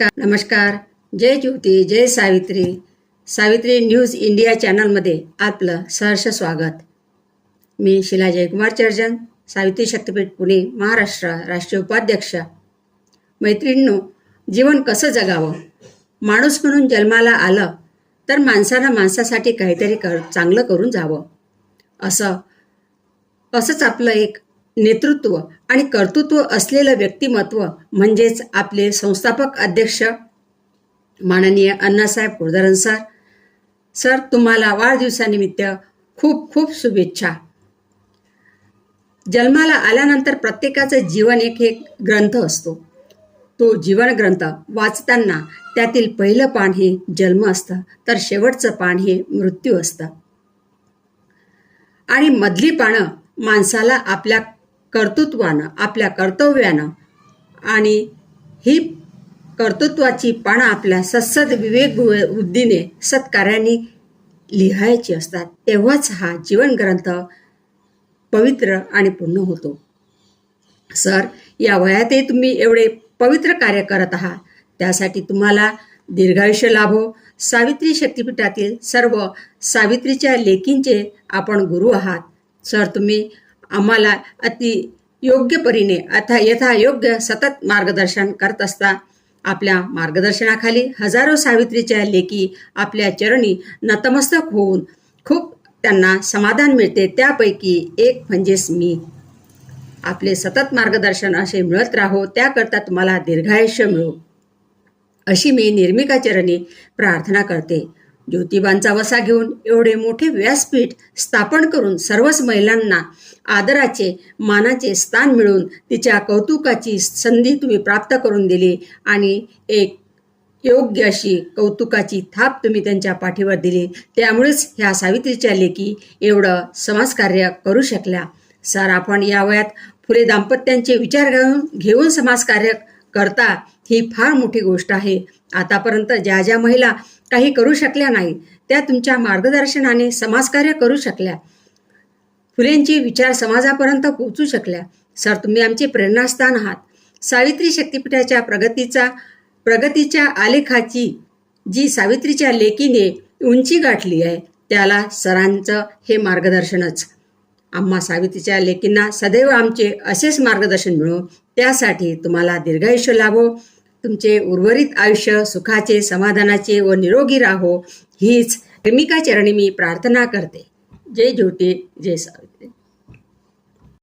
नमस्कार. नमस्कार. जय ज्योती जय सावित्री. सावित्री न्यूज इंडिया चॅनलमध्ये आपलं सहर्ष स्वागत. मी शिला जयकुमार चर्जन सावित्री शक्तीपीठ पुणे महाराष्ट्र राष्ट्रीय उपाध्यक्ष. मैत्रिणींनो जीवन कसं जगावं? माणूस म्हणून जन्माला आलं तर माणसानं माणसासाठी काहीतरी कर चांगलं करून जावं. असं असंच आपलं एक नेतृत्व आणि कर्तृत्व असलेलं व्यक्तिमत्व म्हणजेच आपले संस्थापक अध्यक्ष माननीय अण्णासाहेब कुळधरन सर. सर तुम्हाला वाढदिवसानिमित्त खूप खूप शुभेच्छा. जन्माला आल्यानंतर प्रत्येकाचं जीवन एक एक ग्रंथ असतो. तो जीवन ग्रंथ वाचताना त्यातील पहिलं पान हे जन्म असतं तर शेवटचं पान हे मृत्यू असतं. आणि मधली पानं माणसाला आपल्या कर्तृत्वानं आपल्या कर्तव्यानं. आणि ही कर्तृत्वाची पानं आपल्या सत्सद विवेक बुद्धीने सत्कार्याने लिहायची असतात. तेव्हाच हा जीवन ग्रंथ पवित्र आणि पूर्ण होतो. सर या वयातही तुम्ही एवढे पवित्र कार्य करत आहात. त्यासाठी तुम्हाला दीर्घायुष्य लाभो. सावित्री शक्तिपीठातील सर्व सावित्रीच्या लेकींचे आपण गुरु आहात. सर तुम्ही आम्हाला अति योग्य परीने अथा यथायोग्य सतत मार्गदर्शन करत असता आपल्या मार्गदर्शनाखाली हजारो सावित्रीच्या लेखी आपल्या चरणी नतमस्तक होऊन खूप त्यांना समाधान मिळते. त्यापैकी एक म्हणजेच मी. आपले सतत मार्गदर्शन असे मिळत राहो त्याकरता तुम्हाला दीर्घायुष्य मिळो. अशी मी निर्मिका चरणी प्रार्थना करते. ज्योतिबांचा वसा घेऊन एवढे मोठे व्यासपीठ स्थापन करून सर्वच महिलांना आदराचे मानाचे स्थान मिळून तिच्या कौतुकाची संधी तुम्ही प्राप्त करून दिली आणि एक योग्य अशी कौतुकाची थाप तुम्ही त्यांच्या पाठीवर दिली. त्यामुळेच ह्या सावित्रीच्या लेखी एवढं समाजकार्य करू शकल्या. सर आपण या वयात फुले दाम्पत्यांचे विचार घेऊन घेऊन समाजकार्य करता ही फार मोठी गोष्ट आहे. आतापर्यंत ज्या ज्या महिला काही करू शकल्या नाही त्या तुमच्या मार्गदर्शनाने समाजकार्य करू शकल्या. फुलेंची विचार समाजापर्यंत पोहोचू शकल्या. सर तुम्ही आमचे प्रेरणास्थान आहात. सावित्री शक्तिपीठाच्या प्रगतीचा प्रगतीच्या आलेखाची जी सावित्रीच्या लेकीने उंची गाठली आहे त्याला सरांचं हे मार्गदर्शनच. आम्हा सावित्रीच्या लेकींना सदैव आमचे असेच मार्गदर्शन मिळो त्यासाठी तुम्हाला दीर्घायुष्य लाभो. तुमचे उर्वरित आयुष्य सुखाचे समाधानाचे व निरोगी राहो हीच प्रेमिका चरणी मी प्रार्थना करते. जय ज्योती जय सावित्री.